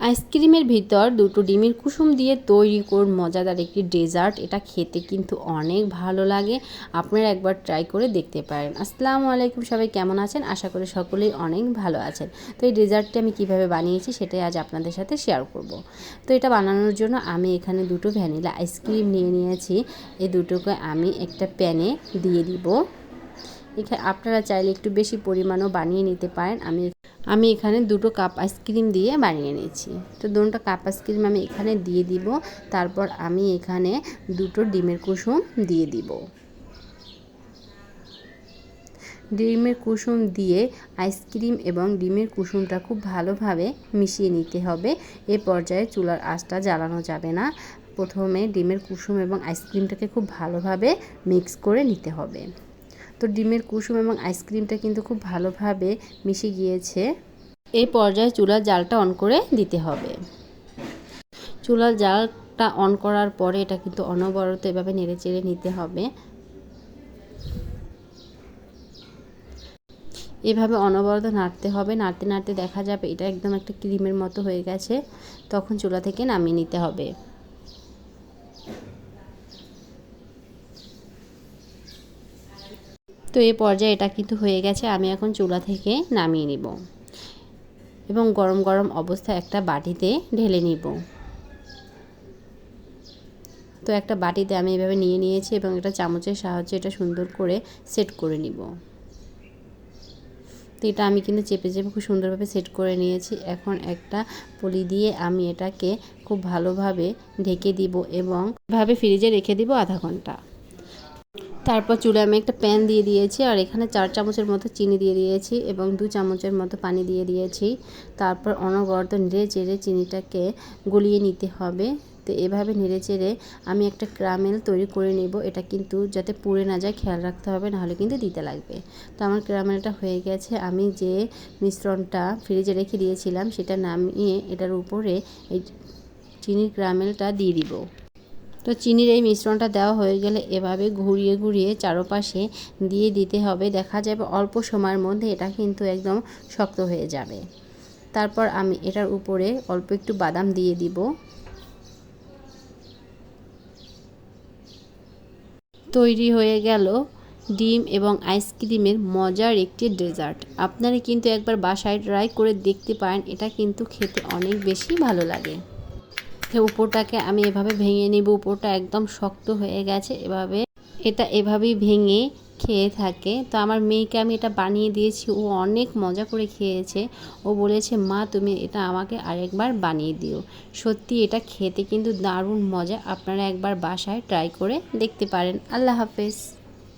আইসক্রিমের ভিতর দুটো ডিমের কুসুম দিয়ে তৈরি কর মজাদার একটি ডেজার্ট। এটা খেতে কিন্তু অনেক ভালো লাগে। আপনারা একবার ট্রাই করে দেখতে পারেন। আসসালামু আলাইকুম, সবাই কেমন আছেন? আশা করি সকলেই অনেক ভালো আছেন। তো এই ডেজার্টটি আমি কীভাবে বানিয়েছি সেটাই আজ আপনাদের সাথে শেয়ার করব। তো এটা বানানোর জন্য আমি এখানে দুটো ভ্যানিলা আইসক্রিম নিয়ে নিয়েছি। এই দুটোকে আমি একটা প্যানে দিয়ে দিব। এখানে আপনারা চাইলে একটু বেশি পরিমাণও বানিয়ে নিতে পারেন। আমি আমি এখানে দুটো কাপ আইসক্রিম দিয়ে বানিয়ে নিয়েছি। তো দুটো কাপ আইসক্রিম আমি এখানে দিয়ে দিব, তারপর আমি এখানে দুটো ডিমের কুসুম দিয়ে দিব। ডিমের কুসুম দিয়ে আইসক্রিম এবং ডিমের কুসুমটা খুব ভালোভাবে মিশিয়ে নিতে হবে। এ পর্যায়ে চুলার আঁচটা জ্বালানো যাবে না। প্রথমে ডিমের কুসুম এবং আইসক্রিমটাকে খুব ভালোভাবে মিক্স করে নিতে হবে। তো ডিমের কুসুম এবং আইসক্রিমটা কিন্তু খুব ভালোভাবে মিশে গিয়েছে। এই পর্যায়ে চুলার জালটা অন করে দিতে হবে। চুলার জালটা অন করার পরে এটা কিন্তু অনবরত এভাবে নেড়ে চেড়ে নিতে হবে। এভাবে অনবরত নাড়তে হবে। নাড়তে নাড়তে দেখা যাবে এটা একদম একটা ক্রিমের মতো হয়ে গেছে। তখন চুলা থেকে নামিয়ে নিতে হবে। তো এই পর্যায়ে এটা কিন্তু হয়ে গেছে, আমি এখন চুলা থেকে নামিয়ে নিব। এবং গরম গরম অবস্থায় একটা বাটিতে ঢেলে নিব। তো একটা বাটিতে আমি এভাবে নিয়ে নিয়েছি এবং একটা চামচের সাহায্যে এটা সুন্দর করে সেট করে নিব। তো এটা আমি কিন্তু চেপে চেপে খুব সুন্দরভাবে সেট করে নিয়েছি। এখন একটা পলি দিয়ে আমি এটাকে খুব ভালোভাবে ঢেকে দিব এবং ভাবে ফ্রিজে রেখে দিব আধা ঘণ্টা। তারপর চুলে আমি একটা প্যান দিয়ে দিয়েছি আর এখানে চার চামচের মতো চিনি দিয়ে দিয়েছি এবং দু চামচের মতো পানি দিয়ে দিয়েছি। তারপর অনবরত নেড়ে চেড়ে চিনিটাকে গলিয়ে নিতে হবে। তো এভাবে নেড়ে চেড়ে আমি একটা ক্রামেল তৈরি করে নেব। এটা কিন্তু যাতে পুড়ে না যায়, খেয়াল রাখতে হবে, নাহলে কিন্তু দিতে লাগবে। তো আমার ক্রামেলটা হয়ে গেছে। আমি যে মিশ্রণটা ফ্রিজে রেখে দিয়েছিলাম, সেটা নামিয়ে এটার উপরে এই চিনির ক্রামেলটা দিয়ে দিব। তো চিনির এই মিশ্রণটা দেওয়া হয়ে গেলে এভাবে ঘুরিয়ে ঘুরিয়ে চারপাশে দিয়ে দিতে হবে। দেখা যাবে অল্প সময়ের মধ্যে এটা কিন্তু একদম শক্ত হয়ে যাবে। তারপর আমি এটার উপরে অল্প একটু বাদাম দিয়ে দিব। তৈরি হয়ে গেল ডিম এবং আইসক্রিমের মজার একটি ডেজার্ট। আপনারা কিন্তু একবার বাসায় ট্রাই করে দেখতে পারেন, এটা কিন্তু খেতে অনেক বেশি ভালো লাগে। উপরটাকে আমি এভাবে ভেঙে নিব। উপরটা একদম শক্ত হয়ে গেছে এভাবে। এটা এভাবেই ভেঙে খেয়ে থাকে। তো আমার মেয়েকে আমি এটা বানিয়ে দিয়েছি। ও অনেক মজা করে খেয়েছে। ও বলেছে, মা, তুমি এটা আমাকে আরেকবার বানিয়ে দিও। সত্যি এটা খেতে কিন্তু দারুণ মজা। আপনারা একবার বাসায় ট্রাই করে দেখতে পারেন। আল্লাহ হাফেজ।